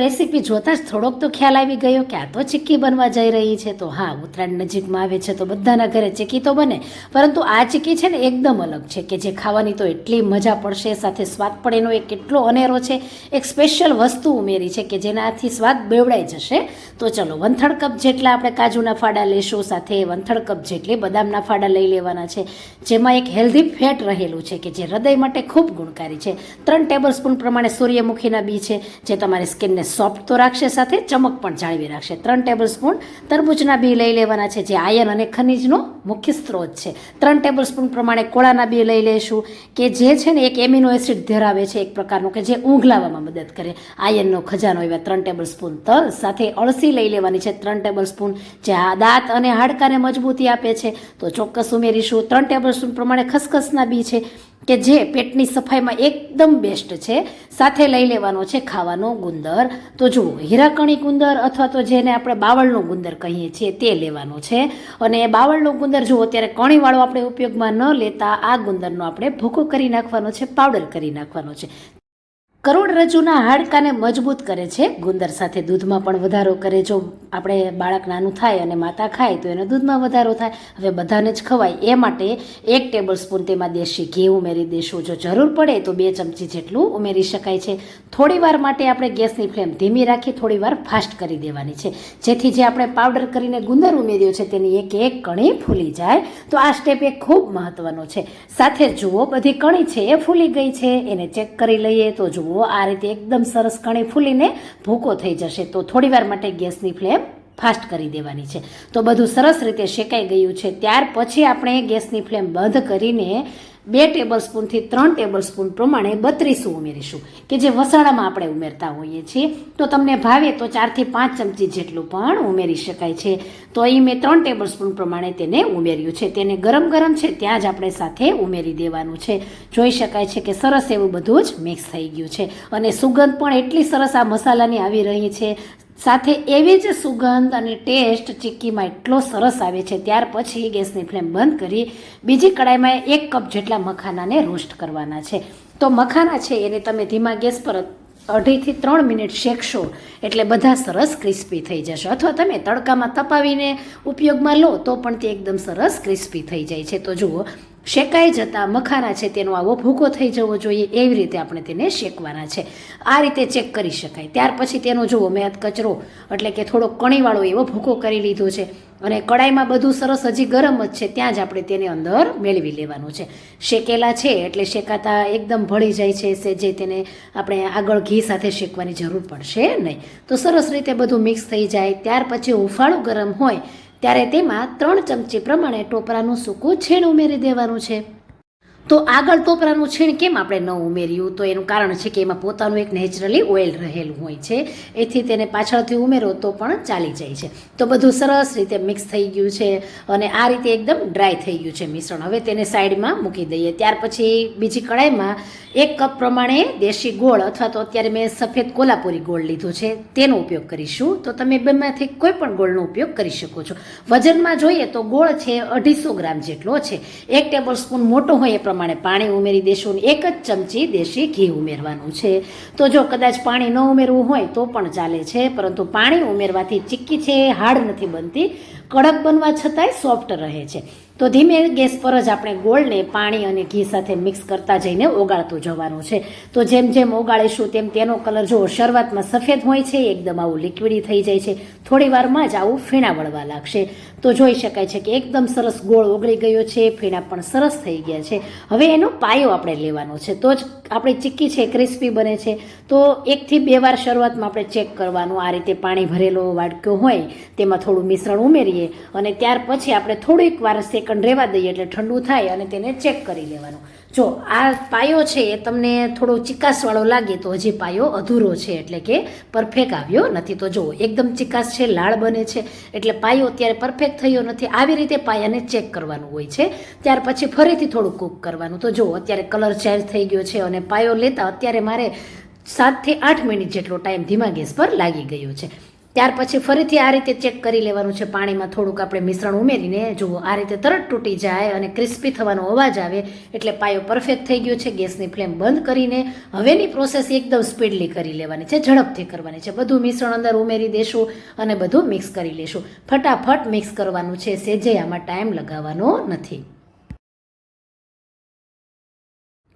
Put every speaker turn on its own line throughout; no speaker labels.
Recipe જોતાં જ થોડોક તો ખ્યાલ આવી ગયો કે આ તો ચીક્કી બનવા જઈ રહી છે. તો હા, ઉત્તરાયણ નજીકમાં આવે છે તો બધાના ઘરે ચીક્કી તો બને. પરંતુ આ ચીક્કી છે ને એકદમ અલગ છે કે જે ખાવાની તો એટલી મજા પડશે, સાથે સ્વાદ પણ એનો એક કેટલો અનેરો છે. એક સ્પેશિયલ વસ્તુ ઉમેરી છે કે જેનાથી સ્વાદ બેવડાઈ જશે. તો ચલો, વંથળ કપ જેટલા આપણે કાજુના ફાડા લેશું, સાથે વંથળ કપ જેટલી બદામના ફાડા લઈ લેવાના છે. જેમાં એક હેલ્ધી ફેટ રહેલું છે કે જે હૃદય માટે ખૂબ ગુણકારી છે. ત્રણ ટેબલ સ્પૂન પ્રમાણે સૂર્યમુખીના બી છે જે તમારી સ્કિનને સોફ્ટ તો રાખશે સાથે, ચમક પણ જાળવી રાખશે. ત્રણ ટેબલ સ્પૂન તરબૂચના બી લઈ લેવાના છે, જે આયન અને ખનિજનો મુખ્ય સ્ત્રોત છે. ત્રણ ટેબલ સ્પૂન પ્રમાણે કોળાના બી લઈ લઈશું, કે જે છે ને એક એમિનો એસિડ ધરાવે છે એક પ્રકારનું, કે જે ઊંઘ લાવવામાં મદદ કરે. આયનનો ખજાનો એવા ત્રણ ટેબલ સ્પૂન તલ સાથે અળસી લઈ લેવાની છે ત્રણ ટેબલ સ્પૂન જે આ દાંત અને હાડકાને મજબૂતી આપે છે. તો ચોક્કસ ઉમેરીશું. ત્રણ ટેબલ સ્પૂન પ્રમાણે ખસખસના બી છે. કે જે પેટની સફાઈમાં એકદમ બેસ્ટ છે, સાથે લઈ લેવાનો છે ખાવાનો ગુંદર. તો જુઓ, હીરાકણી ગુંદર અથવા તો જેને આપણે બાવળનો ગુંદર કહીએ છીએ તે લેવાનો છે. અને બાવળનો ગુંદર જુઓ ત્યારે કણીવાળો આપણે ઉપયોગમાં ન લેતા, આ ગુંદરનો આપણે ભૂકો કરી નાખવાનો છે, પાવડર કરી નાખવાનો છે. કરોડરજ્જુના હાડકાને મજબૂત કરે છે. ગુંદર સાથે દૂધમાં પણ વધારો કરે. જો આપણે બાળક નાનું થાય અને માતા ખાય, તો એને દૂધમાં વધારો થાય. હવે બધાને જ ખવાય. એ માટે એક ટેબલ સ્પૂન તેમાં દેશી ઘી ઉમેરી દઈશું જો જરૂર પડે, તો બે ચમચી જેટલું ઉમેરી શકાય છે. થોડીવાર માટે આપણે ગેસની ફ્લેમ ધીમી રાખી થોડી વાર ફાસ્ટ કરી દેવાની છે. જેથી જે આપણે પાવડર કરીને ગુંદર ઉમેર્યો છે, તેની એક એક કણી ફૂલી જાય. તો આ સ્ટેપ એ ખૂબ મહત્વનો છે. સાથે જુઓ, બધી કણી છે એ ફૂલી ગઈ છે. એને ચેક કરી લઈએ તો જુઓ. આ રીતે એકદમ સરસ કણી ફૂલીને ભૂકો થઈ જશે. તો થોડી વાર માટે ગેસની ફ્લેમ ફાસ્ટ કરી દેવાની છે. તો બધું સરસ રીતે શેકાઈ ગયું છે. ત્યાર પછી આપણે ગેસની ફ્લેમ બંધ કરીને બે ટેબલ સ્પૂનથી ત્રણ ટેબલ સ્પૂન પ્રમાણે બત્રીસું ઉમેરીશું, કે જે વસાણામાં આપણે ઉમેરતા હોઈએ છીએ. તો તમને ભાવે તો ચારથી પાંચ ચમચી જેટલું પણ ઉમેરી શકાય છે. તો અહીં મેં ત્રણ ટેબલ સ્પૂન પ્રમાણે તેને ઉમેર્યું છે. તેને ગરમ ગરમ છે ત્યાં જ આપણે સાથે ઉમેરી દેવાનું છે. જોઈ શકાય છે કે સરસ એવું બધું જ મિક્સ થઈ ગયું છે. અને સુગંધ પણ એટલી સરસ આ મસાલાની આવી રહી છે. સાથે એવી જ સુગંધ અને ટેસ્ટ ચીક્કીમાં એટલો સરસ આવે છે. ત્યાર પછી ગેસની ફ્લેમ બંધ કરી બીજી કડાઈમાં એક કપ જેટલા મખાનાને રોસ્ટ કરવાના છે. તો મખાના છે એને તમે ધીમા ગેસ પર અઢીથી ત્રણ મિનિટ શેકશો એટલે બધા સરસ ક્રિસ્પી થઈ જશે. અથવા તમે તડકામાં તપાવીને ઉપયોગમાં લો તો પણ તે એકદમ સરસ ક્રિસ્પી થઈ જાય છે. તો જુઓ શેકાઈ જતા મખાના છે તેનો આવો ભૂકો થઈ જવો જોઈએ એવી રીતે આપણે તેને શેકવાના છે. આ રીતે ચેક કરી શકાય. ત્યાર પછી તેનો જુઓ, મેં કચરો એટલે કે થોડો કણીવાળો એવો ભૂકો કરી લીધો છે અને કડાઈમાં બધું સરસ હજી ગરમ જ છે, ત્યાં જ આપણે તેને અંદર મેળવી લેવાનું છે. શેકેલા છે એટલે શેકાતા એકદમ ભળી જાય છે સે, જે તેને આપણે આગળ ઘી સાથે શેકવાની જરૂર પડશે નહીં. તો સરસ રીતે બધું મિક્સ થઈ જાય. ત્યાર પછી હુંફાળું ગરમ હોય ત્યારે તેમાં ત્રણ ચમચી પ્રમાણે ટોપરાનું સૂકું છીણ ઉમેરી દેવાનું છે. તો આગળ ટોપરાનું છીણ કેમ આપણે ન ઉમેર્યું? તો એનું કારણ છે કે એમાં પોતાનું એક નેચરલી ઓઇલ રહેલું હોય છે. એથી તેને પાછળથી ઉમેરો તો પણ ચાલી જાય છે. તો બધું સરસ રીતે મિક્સ થઈ ગયું છે અને આ રીતે એકદમ ડ્રાય થઈ ગયું છે મિશ્રણ. હવે તેને સાઈડમાં મૂકી દઈએ. ત્યાર પછી બીજી કડાઈમાં એક કપ પ્રમાણે દેશી ગોળ અથવા તો અત્યારે મેં સફેદ કોલ્હાપુરી ગોળ લીધો છે. તેનો ઉપયોગ કરીશું. તો તમે બેમાંથી કોઈ પણ ગોળનો ઉપયોગ કરી શકો છો. વજનમાં જોઈએ તો ગોળ છે અઢીસો ગ્રામ જેટલો છે. એક ટેબલ સ્પૂન મોટો હોય એ પ્રમાણે પાણી ઉમેરી દેશું એક જ ચમચી દેશી ઘી ઉમેરવાનું છે. તો જો કદાચ પાણી ન ઉમેરવું હોય તો પણ ચાલે છે, પરંતુ પાણી ઉમેરવાથી ચીક્કી છે એ હાર્ડ નથી બનતી. કડક બનવા છતાંય સોફ્ટ રહે છે. તો ધીમે ગેસ પર જ આપણે ગોળને પાણી અને ઘી સાથે મિક્સ કરતા જઈને ઓગાળતું જવાનું છે. તો જેમ જેમ ઓગાળીશું તેમ તેનો કલર જો શરૂઆતમાં સફેદ હોય છે, એકદમ આવું લિક્વિડી થઈ જાય છે. થોડી વારમાં જ આવું ફીણા વળવા લાગશે. તો જોઈ શકાય છે કે એકદમ સરસ ગોળ ઓગળી ગયો છે, ફીણા પણ સરસ થઈ ગયા છે. હવે એનો પાયો આપણે લેવાનો છે. તો જ આપણી ચીક્કી છે, ક્રિસ્પી બને છે. તો એકથી બે વાર શરૂઆતમાં આપણે ચેક કરવાનું, આ રીતે પાણી ભરેલો વાટક્યો હોય, તેમાં થોડું મિશ્રણ ઉમેરીએ અને ત્યાર પછી આપણે થોડીક વાર સેકન્ડ રહેવા દઈએ એટલે ઠંડુ થાય અને તેને ચેક કરી લેવાનું. જો, આ પાયો છે એ તમને થોડો ચિકાસવાળો લાગે તો હજી પાયો અધૂરો છે એટલે કે પરફેક્ટ આવ્યો નથી. તો જુઓ એકદમ ચિકાસ છે, લાળ બને છે, એટલે પાયો અત્યારે પરફેક્ટ થયો નથી. આવી રીતે પાયાને ચેક કરવાનું હોય છે. ત્યાર પછી ફરીથી થોડું કૂક કરવાનું. તો જુઓ અત્યારે કલર ચેન્જ થઈ ગયો છે અને પાયો લેતા અત્યારે મારે સાતથી આઠ મિનિટ જેટલો ટાઈમ ધીમા ગેસ પર લાગી ગયો છે. ત્યાર પછી ફરીથી આ રીતે ચેક કરી લેવાનું છે પાણીમાં થોડુંક આપણે મિશ્રણ ઉમેરીને. જુઓ, આ રીતે તરત તૂટી જાય અને ક્રિસ્પી થવાનો અવાજ આવે એટલે પાયો પરફેક્ટ થઈ ગયો છે. ગેસની ફ્લેમ બંધ કરીને હવેની પ્રોસેસ એકદમ સ્પીડલી કરી લેવાની છે, ઝડપથી કરવાની છે. બધું મિશ્રણ અંદર ઉમેરી દેશું અને બધું મિક્સ કરી લેશું. ફટાફટ મિક્સ કરવાનું છે. સેજે આમાં ટાઈમ લગાવવાનો નથી.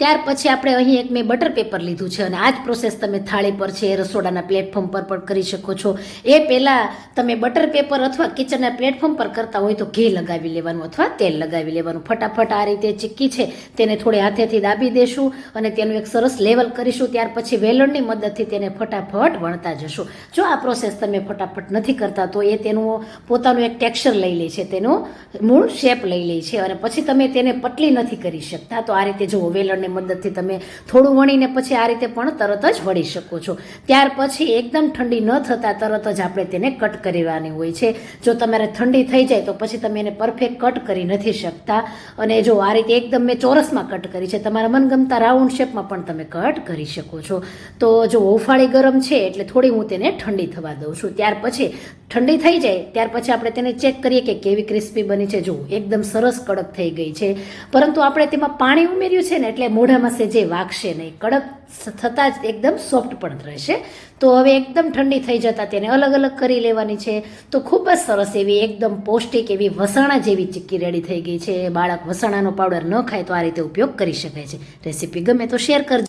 ત્યાર પછી આપણે અહીં એક મેં બટર પેપર લીધું છે અને આ જ પ્રોસેસ તમે થાળી પર છે, રસોડાના પ્લેટફોર્મ પર પણ કરી શકો છો. એ પહેલાં તમે બટર પેપર અથવા કિચનના પ્લેટફોર્મ પર કરતા હોય તો ઘી લગાવી લેવાનું અથવા તેલ લગાવી લેવાનું. ફટાફટ આ રીતે ચીક્કી છે, તેને થોડી હાથેથી દાબી દેશું અને તેનું એક સરસ લેવલ કરીશું. ત્યાર પછી વેલણની મદદથી તેને ફટાફટ વણતા જશું. જો આ પ્રોસેસ તમે ફટાફટ નથી કરતા તો એ તેનું પોતાનું એક ટેક્સચર લઈ લે છે, તેનું મૂળ શેપ લઈ લે છે અને પછી તમે તેને પટલી નથી કરી શકતા. તો આ રીતે જુઓ વેલણની મદદથી તમે થોડું વણીને પછી આ રીતે પણ તરત જ વળી શકો છો. ત્યાર પછી એકદમ ઠંડી ન થતાં તરત જ આપણે તેને કટ કરવાની હોય છે. જો તમારે ઠંડી થઈ જાય તો પછી તમે એને પરફેક્ટ કટ કરી નથી શકતા. અને જો આ રીતે એકદમ મેં ચોરસમાં કટ કરી છે, તમારા મનગમતા રાઉન્ડ શેપમાં પણ તમે કટ કરી શકો છો. તો જો હોફાળી ગરમ છે એટલે થોડી હું તેને ઠંડી થવા દઉં છું. ત્યાર પછી ઠંડી થઈ જાય, ત્યાર પછી આપણે તેને ચેક કરીએ કે કેવી ક્રિસ્પી બની છે. જો એકદમ સરસ કડક થઈ ગઈ છે. પરંતુ આપણે તેમાં પાણી ઉમેર્યું છે ને એટલે મોઢામાં સેજે વાગશે નહીં કડક થતાં જ એકદમ સોફ્ટ પણ રહેશે. તો હવે એકદમ ઠંડી થઈ જતાં તેને અલગ અલગ કરી લેવાની છે. તો ખૂબ જ સરસ એવી એકદમ પૌષ્ટિક એવી વસાણા જેવી ચીક્કી રેડી થઈ ગઈ છે. બાળક વસાણાનો પાવડર ન ખાય તો આ રીતે ઉપયોગ કરી શકાય છે. રેસીપી ગમે તો શેર કરજો.